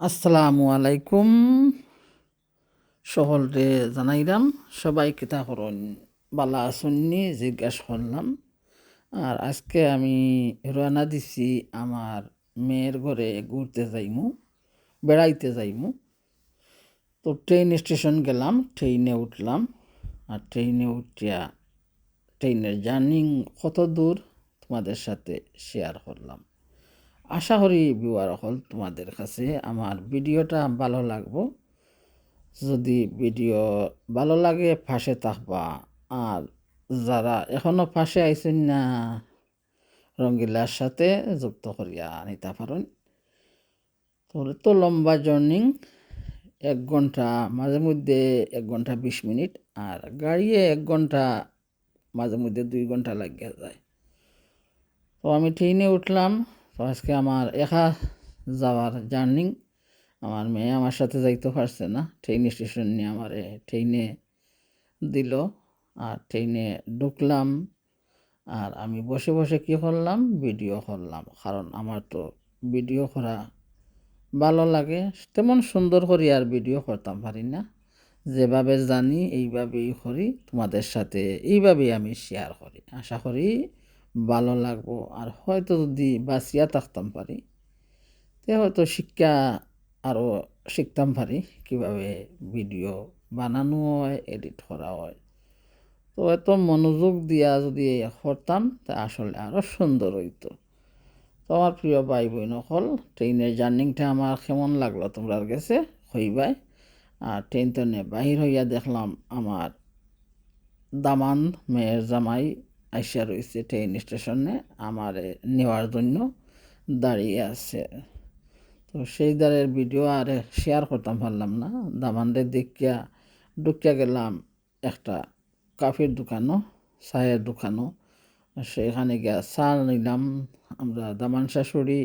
আসসালামু আলাইকুম। সকলরে জানাইলাম, সবাই কিতা করুন বালা আসুননি জিজ্ঞাসা করলাম। আর আজকে আমি রওনা দিছি আমার মেয়ের ঘরে ঘুরতে যাইমু, বেড়াইতে যাইমু। তো ট্রেন স্টেশন গেলাম ট্রেনে উঠলাম। আর ট্রেনে উঠিয়া ট্রেনের জার্নিং কত দূর তোমাদের সাথে শেয়ার করলাম। আশা করি বিওয়ার হল তোমাদের কাছে আমার ভিডিওটা ভালো লাগবো। যদি ভিডিও ভালো লাগে ফাঁসে থাকবা। আর যারা এখনও ফাঁসে আইসেন না রঙ্গিলার সাথে যুক্ত করিয়া নিতে পারেন। তাহলে তো লম্বা জার্নিং এক ঘণ্টা, মাঝে মধ্যে এক ঘণ্টা বিশ মিনিট, আর গাড়িয়ে এক ঘণ্টা, মাঝে মধ্যে দুই ঘণ্টা লাগিয়ে যায়। তো আমি ট্রেনে উঠলাম। তো আজকে আমার একা যাওয়ার জার্নি। আমার মেয়ে আমার সাথে যাইতে পারছে না। ট্রেন স্টেশন নিয়ে আমার ট্রেনে দিল আর ট্রেনে ঢুকলাম আর আমি বসে বসে কি করলাম? ভিডিও করলাম। কারণ আমার তো ভিডিও করা ভালো লাগে। তেমন সুন্দর করি আর ভিডিও করতাম পারি না। যেভাবে জানি এইভাবেই করি। তোমাদের সাথে এইভাবেই আমি শেয়ার করি। আশা করি ভালো লাগবো। আর হয়তো যদি বাঁচিয়া থাকতাম পারি, তে হয়তো শিক্ষা আরও শিখতাম পারি, কীভাবে ভিডিও বানানো হয়, এডিট করা হয়। তো এত মনোযোগ দিয়া যদি করতাম, তা আসলে আরও সুন্দর হইতো। তো আমার প্রিয় ভাই বোন হল ট্রেনের জার্নিংটা আমার কেমন লাগল তোমরা গেছে হইবাই আর ট্রেন তো বাহির হইয়া দেখলাম আমার দামান মেয়ের জামাই আইসা রয়েছে ট্রেন স্টেশনে আমার নেওয়ার জন্য দাঁড়িয়ে আছে। তো সেই দ্বারের ভিডিও আর শেয়ার করতাম পারলাম না, দামানরে দেখিয়া ঢুকিয়া গেলাম একটা কাফির দোকানও, চায়ের দোকানও। সেখানে গিয়া চা নিলাম, আমরা দামান শাশুড়ি,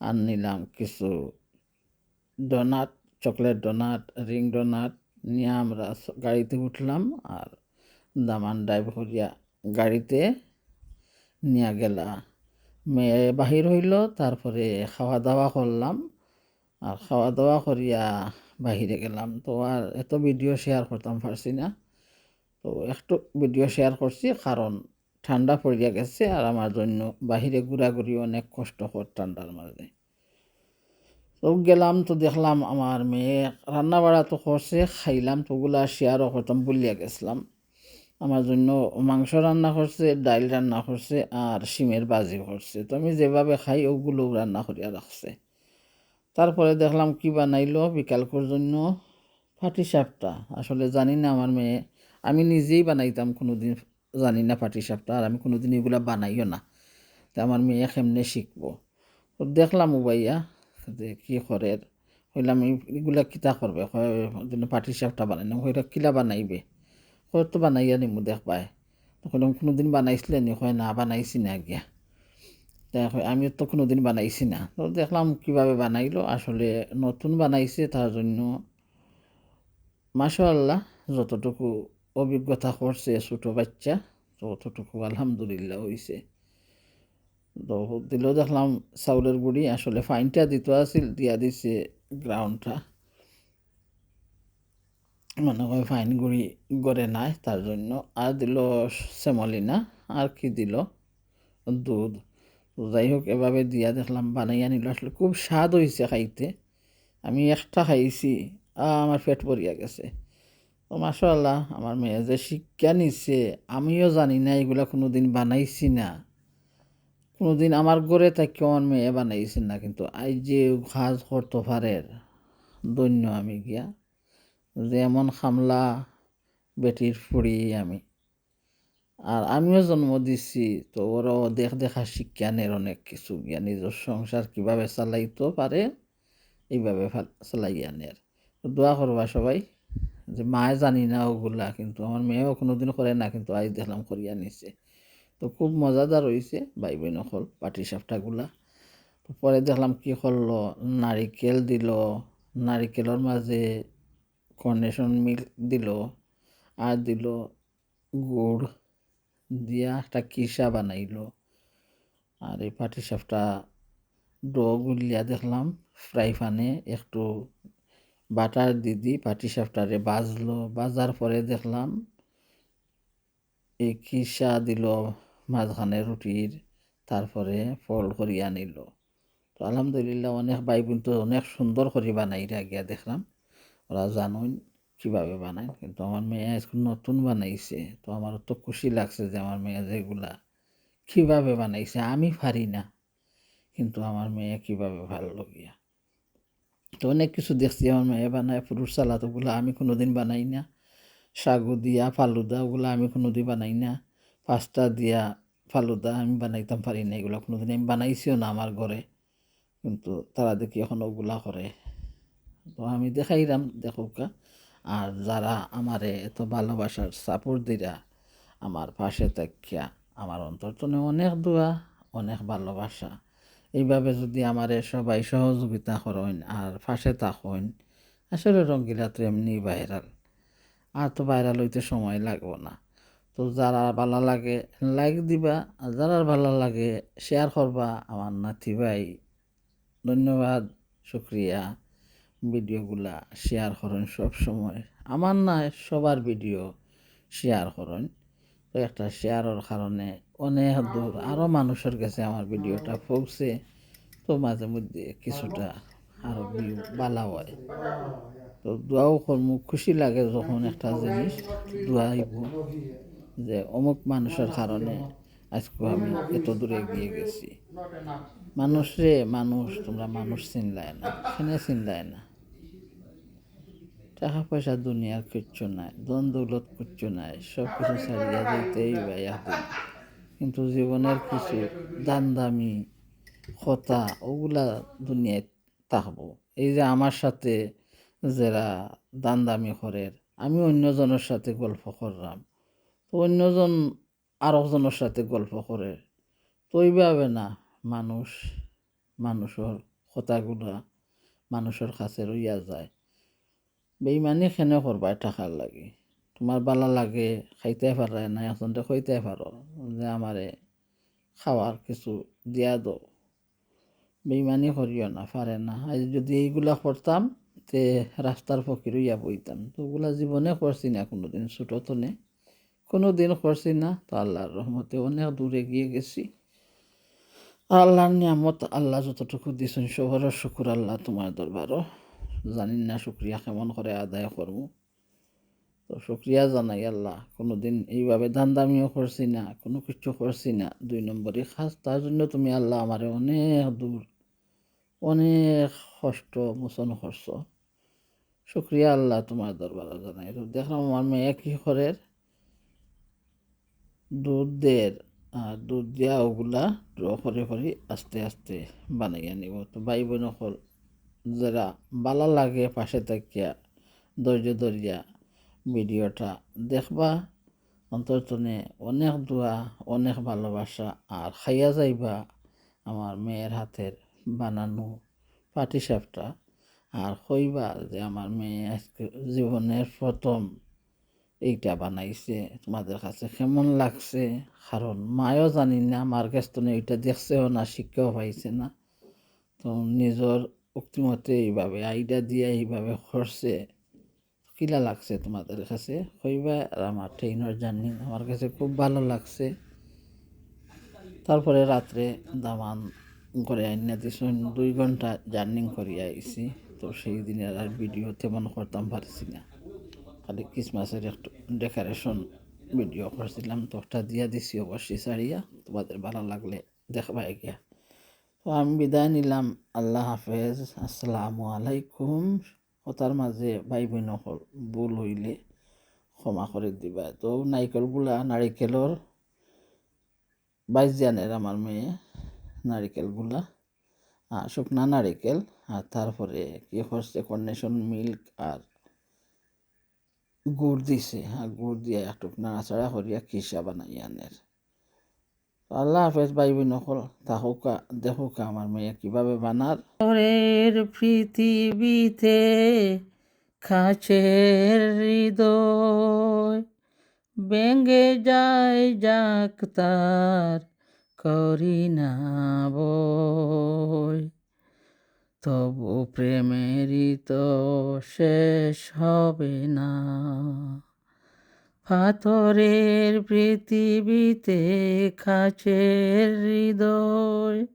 আর নিলাম কিছু donut chocolate donut ring donut নিয়ে আমরা গাড়িতে উঠলাম, আর দামান ড্রাইভ করিয়া গাড়িতে নিয়ে গেলা। মেয়ে বাহির হইল, তারপরে খাওয়া দাওয়া করলাম। আর খাওয়া দাওয়া করিয়া বাহিরে গেলাম। তো আর এত ভিডিও শেয়ার করতাম পারছি না। তো একটু ভিডিও শেয়ার করছি, কারণ ঠান্ডা পড়িয়া গেছে আর আমার জন্য বাহিরে ঘোরাঘুরি অনেক কষ্টকর ঠান্ডার মাঝে। তো গেলাম, তো দেখলাম আমার মেয়ে রান্না বাড়া তো করছে, খাইলাম, তো ওগুলা শেয়ারও করতাম বলিয়া গেছিলাম। আমার জন্য মাংস রান্না করছে, ডাইল রান্না করছে আর শিমের বাজি করছে। তো আমি যেভাবে খাই, ওগুলো রান্না করিয়া রাখছে। তারপরে দেখলাম কি বানাইলো বিকালকর জন্য ফাটি সাপটা আসলে জানি না আমার মেয়ে, আমি নিজেই বানাইতাম কোনো দিন জানি না ফাটি সাপটা আর আমি কোনো দিন এগুলো বানাইও না। তো আমার মেয়ে কেমনে শিখব? দেখলাম ও ভাইয়া, যে কী করে হইলাম এগুলা কিতা করবে? পাটি সাপটা বানাই না হইটা কিলা বানাইবে? হয়তো বানাইয়া নিমু দেখবাই তখন কোনো দিন বানাইছিলে নি হয় না, বানাইছি না গিয়া দেখো আমি তো কোনো দিন বানাইছি না। তো দেখলাম কীভাবে বানাইলো, আসলে নতুন বানাইছে তার জন্য মাশাল্লাহ যতটুকু অভিজ্ঞতা করছে ছোটো বাচ্চা, ততটুকু আলহামদুলিল্লাহ হয়েছে তো দিলেও দেখলাম চাউলের গুড়ি আসলে ফাইনটা দিতে আছিল, দিয়া দিছে গ্রাউন্ডটা মনে ফাইন গুড়ি, গড়ে নাই, তার জন্য। আর দিল সেমলিনা আর কি দিল? দুধ। যাই হোক, এভাবে দিয়া দেখলাম, বানাইয়া নিল। আসলে খুব স্বাদ হয়েছে খাইতে। আমি একটা খাইছি আমার পেট ভরিয়া গেছে। তো মাসাল্লাহ আমার মেয়ে যে শিক্ষা নিছে, আমিও জানি না, এগুলো কোনো দিন বানাইছি না। কোনো দিন আমার ঘরে তাকে আমার মেয়ে বানাইছি না, কিন্তু আই যে ঘাস করতে দৈন্য আমি গিয়া। যে এমন খামলা, বেটির ফুড়ি আমি। আর আমিও জন্ম দিছি, তো ওরাও দেখ দেখা শিক্ষানের অনেক কিছু। গিয়া নিজের সংসার কীভাবে চালাইতে পারে, এইভাবে চালাইয়ানের দোয়া করবা সবাই, যে মায়ে জানি না ওগুলা, কিন্তু আমার মেয়েও কোনোদিন করে না, কিন্তু আজ দেখলাম করিয়া নিছে। তো খুব মজাদার হয়েছে ভাই বোন হল পাটি সাপটাগুলা তো পরে দেখলাম কি করল, নারিকেল দিল, নারিকেলের মাঝে কর্নেশন মিল্ক দিল, আর দিল গুড় দিয়া একটা কিসা বানাইল। আর এই পাটি সাপটা ডো গুলিয়া দেখলাম, ফ্রাই প্যানে একটু বাটার দিদি পাটি সাপটারে বাজলো। বাজার পরে দেখলাম, এই কিসা দিল মাঝখানে রুটির, তারপরে ফল করিয়া নিল। তো আলহামদুলিল্লাহ অনেক ভাই বোন তো অনেক সুন্দর করে বানাইরা গিয়া দেখলাম। ওরা জানুন কীভাবে বানায়, কিন্তু আমার মেয়ে আজকে নতুন বানাইছে। তো আমার তো খুশি লাগছে যে আমার মেয়ে যেগুলা কীভাবে বানাইছে, আমি পারি না, কিন্তু আমার মেয়ে কীভাবে ভালো লাগিয়া তো অনেক কিছু দেখছি, আমার মেয়ে বানায় ফ্রুট সালাদ, ওগুলো আমি কোনোদিন বানাই না। সাগু দিয়া, ফালুদা, ওগুলো আমি কোনোদিন বানাই না। পাস্তা দিয়া, ফালুদা আমি বানাইতাম, পারি না, এগুলো কোনোদিন আমি বানাইছিও না আমার ঘরে। কিন্তু তারা দেখি এখন ওগুলা করে। তো আমি দেখাইলাম দেখুকা। আর যারা আমারে এত ভালোবাসার সাপোর্ট দিরা, আমার পাশে থাকিয়া আমার অন্তর্তনে অনেক দোয়া, অনেক ভালোবাসা। এইভাবে যদি আমারে সবাই সহযোগিতা করেন আর পাশে থাকেন, আসলে রঙ্গিলা তো এমনি ভাইরাল আর তো ভাইরাল হইতে সময় লাগবো না। তো যারা ভালো লাগে লাইক দিবা। আর যারা ভালো লাগে শেয়ার করবা। আমার নাতি ভাই, ধন্যবাদ, শুক্রিয়া। ভিডিওগুলা শেয়ার করেন সব সময় আমার না সবার ভিডিও শেয়ার করেন। তো একটা শেয়ারের কারণে অনেক দূর আরও মানুষের কাছে আমার ভিডিওটা পৌঁছে, তো মাঝে মধ্যে কিছুটা আরও ভিউ বালা হয়। তো দোয়াও কর্ম, খুশি লাগে যখন একটা জিনিস দোয়াইব যে অমুক মানুষের কারণে আজকে আমি এত দূরে গিয়ে গেছি। মানুষ রে মানুষ, তোমরা মানুষ চিনলায় না এখানে চিনলায় না? টাকা পয়সা দুনিয়ার কিচ্ছু নাই দন দৌলত কিচ্ছু নাই সব কিছু ছাড়িয়া দিতেই বাইয়া কিন্তু জীবনের কিছু দান দামি কথা, ওগুলা দুনিয়ায় থাকব। এই যে আমার সাথে যারা দান দামি করে, আমি অন্যজনের সাথে গল্প করলাম। তো অন্যজন আরেকজনের সাথে গল্প করে, তো ওইভাবে না, মানুষ, মানুষের কথাগুলা মানুষের কাছে রইয়া যায়। বেইমানি খেনে করবাই টাকার লাগে? তোমার বালা লাগে, খাইতে পারে না একজনটা খাইতে পারো যে আমারে খাওয়ার কিছু দিয়া দো। বেইমানি করিও না পারে না। আজ যদি এইগুলা করতাম তে রাস্তার ফকির ইয়া বইতাম তো ওগুলা জীবনে করছি না, কোনোদিন ছোটো নে। কোনো দিন করছি না, তো আল্লাহর রহমতে অনেক দূরে গিয়ে গেছি। আল্লাহর নিয়ামত আল্লাহ যতটুকু দিছেন সবরের শুকুর আল্লাহ তোমার দরবারও জানি না, শুক্রিয়া কেমন করে আদায় করব। তো শুক্রিয়া জানাই আল্লাহ কোনো দিন এইভাবে ধান দামিও করছি না, কোনো কিছু করছি না, দুই নম্বরে খাস। তার জন্য তুমি আল্লাহ আমারে অনেক দূর, অনেক কষ্ট মোচন করছ। শুক্রিয়া আল্লাহ তোমার দরবারে জানাই। তো দেখলাম আমার মেয়ে কি করে, দুধ দের আর দুধ দিয়া ওগুলা ড্র করে করে আস্তে আস্তে বানাইয়া নিব। তো ভাই বোন হল যারা ভালো লাগে পাশে থাকিয়া, ধৈর্য ধরিয়া ভিডিওটা দেখবা। অন্তর্তনে অনেক দোয়া, অনেক ভালোবাসা আর খাইয়া যাইবা আমার মেয়ের হাতের বানানো পাটিসাপটা। আর কইবা যে আমার মেয়ে আজকে জীবনের প্রথম এইটা বানাইছে। তোমাদের কাছে কেমন লাগছে? কারণ মায়ও জানি না, মার কাছ তো এইটা দেখছেও না, শিক্ষাও পাইছে না। তো নিজের উক্তিমতে এইভাবে, আইডিয়া দিয়ে এইভাবে করছে, কিলা লাগছে তোমাদের কাছে? কইবা আর আমার ট্রেনের জার্নি আমার কাছে খুব ভালো লাগছে। তারপরে রাত্রে দামান করে আইনা দিছুন দুই ঘণ্টা জার্নিং করিয়া আইছি। তো সেই দিনের আর ভিডিও তেমন করতাম পারছি না। খালি ক্রিসমাসের একটু ডেকোরেশন ভিডিও করছিলাম। তো ওটা দিয়া দিছি অবশ্যই ছাড়িয়া, তোমাদের ভালো লাগলে দেখবা গিয়া আমি বিদায় নিলাম। আল্লাহ হাফেজ। আসসালামু আলাইকুম। কথার মাঝে ভাই বোন ভুল হইলে ক্ষমা করে দিবা। তো নারিকেলগুলা নারিকেলর বাইশ জানের আমার মেয়ে নারিকেলগুলা। শুকনা নারিকেল। আর তারপরে কি করছে কন্ডেশন মিল্ক আর গুড় দিছে। আর গুড় দিয়ে একটু নাড়াচাড়া করিয়া খিসা বানাই আনের। আল্লাহ হাফেজ ভাই নকল তাহুকা দেখুকা আমার মেয়ে কীভাবে বানার। পরের পৃথিবীতে খাঁচের হৃদয় বেঙ্গে যায় যাক তার করি না বয় তবু প্রেমেরই তো শেষ হবে না। পাথরের পৃথিবীতে খাঁচের হৃদয়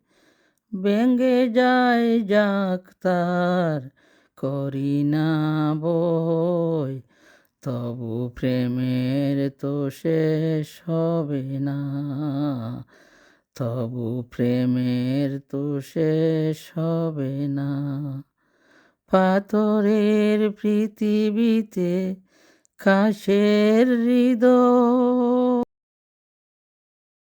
ব্যঙ্গে যায় যাক তার করি না বই। তবু প্রেমের তো শেষ হবে না, তবু প্রেমের তো শেষ হবে না। পাথরের পৃথিবীতে কাশের হৃদয়